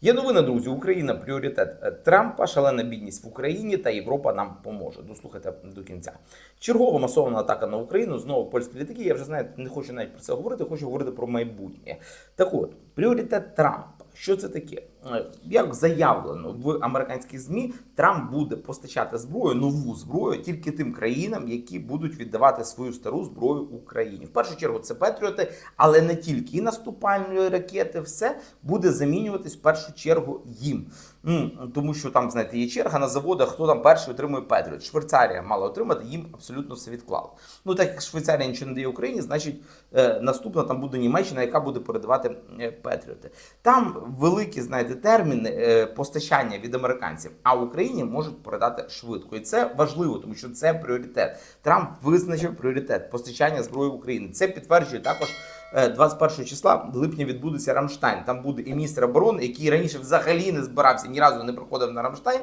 Є новина, друзі. Україна пріоритет Трампа, шалена бідність в Україні та Європа нам поможе. Дослухайте до кінця. Чергова масована атака на Україну. Знову польські літаки. Я вже знаєте, не хочу навіть про це говорити, хочу говорити про майбутнє. Так от, пріоритет Трампа. Що це таке? Е, Як заявлено в американських змі, Трамп буде постачати зброю, нову зброю тільки тим країнам, які будуть віддавати свою стару зброю Україні. В першу чергу це Петріоти, але не тільки і наступальні ракети, все буде замінюватись в першу чергу їм. Ну тому що там, знаєте, є черга на заводах, хто там перший отримує Петріот. Швейцарія мала отримати, їм абсолютно все відклало. Ну так як Швейцарія нічого не дає Україні, значить е, наступна там буде Німеччина, яка буде передавати е, Петріоти. Там великі, знаєте, терміни термін постачання від американців, а Україні можуть передати швидко. І це важливо, тому що це пріоритет. Трамп визначив пріоритет постачання зброї в Україні. Це підтверджує також. Е, 21 числа липня відбудеться Рамштайн. Там буде і міністр оборони, який раніше взагалі не збирався, ні разу не приходив на Рамштайн.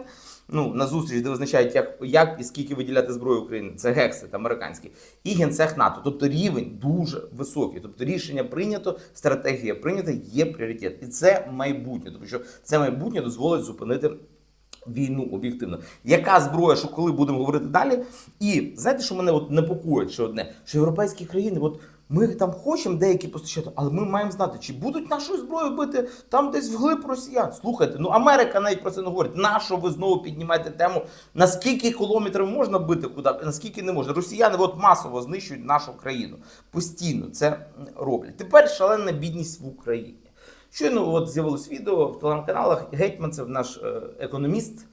Ну на зустріч, де визначають, як, як і скільки виділяти зброї Україні. Це гексит американський і генсек НАТО. Тобто рівень дуже високий. Тобто рішення прийнято, стратегія прийнята, є пріоритет, і це майбутнє, тому що це майбутнє дозволить зупинити. Війну об'єктивно. Яка зброя, що коли будемо говорити далі? І знаєте, що мене от непокоїть ще одне, що європейські країни, от ми там хочемо деякі постачати, але ми маємо знати, чи будуть нашою зброєю бити там десь вглиб росіян. Слухайте, ну Америка навіть про це не говорить. Нащо ви знову піднімаєте тему? Наскільки кілометрів можна бити куди, наскільки не можна? Росіяни от масово знищують нашу країну. Постійно це роблять. Тепер шалена бідність в Україні. Щойно от з'явилось відео в телеграм-каналах. Гетьманцев, наш е, економіст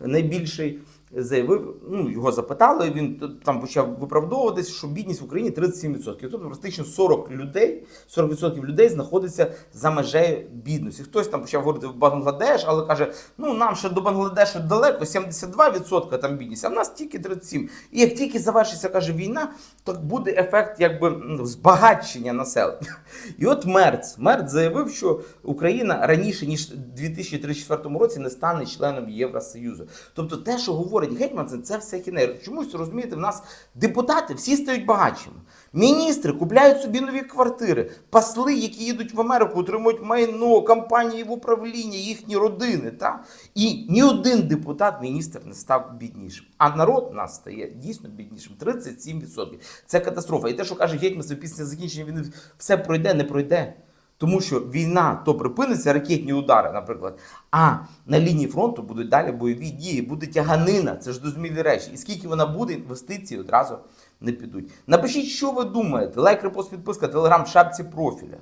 найбільший, заявив, ну його запитали. Він там почав виправдовуватись, що бідність в Україні 37%. Тобто практично 40 людей, 40% людей знаходиться за межею бідності. Хтось там почав говорити в Бангладеш, але каже: ну нам ще до Бангладешу далеко, 72% там бідність, а в нас тільки 37%. І як тільки завершиться каже війна, то буде ефект якби м, збагачення населення. І от Мерц Мерц заявив, що Україна раніше ніж у 2034 році не стане членом Євросоюзу. Тобто, те, що говорить Гетьманцев, це все хінер. Чомусь розумієте, в нас депутати всі стають багатшими. Міністри купляють собі нові квартири, пасли, які їдуть в Америку, отримують майно, компанії в управління, їхні родини. Та? І ні один депутат, міністр не став біднішим. А народ у нас стає дійсно біднішим. 37%. Це катастрофа. І те, що каже Гетьманцев після закінчення війни, все пройде, не пройде. Тому що війна то припиниться, ракетні удари, наприклад. А на лінії фронту будуть далі бойові дії, буде тяганина. Це ж дозумілі речі. І скільки вона буде, інвестиції одразу не підуть. Напишіть, що ви думаєте. Лайк, репост, підписка, телеграм шапці профіля.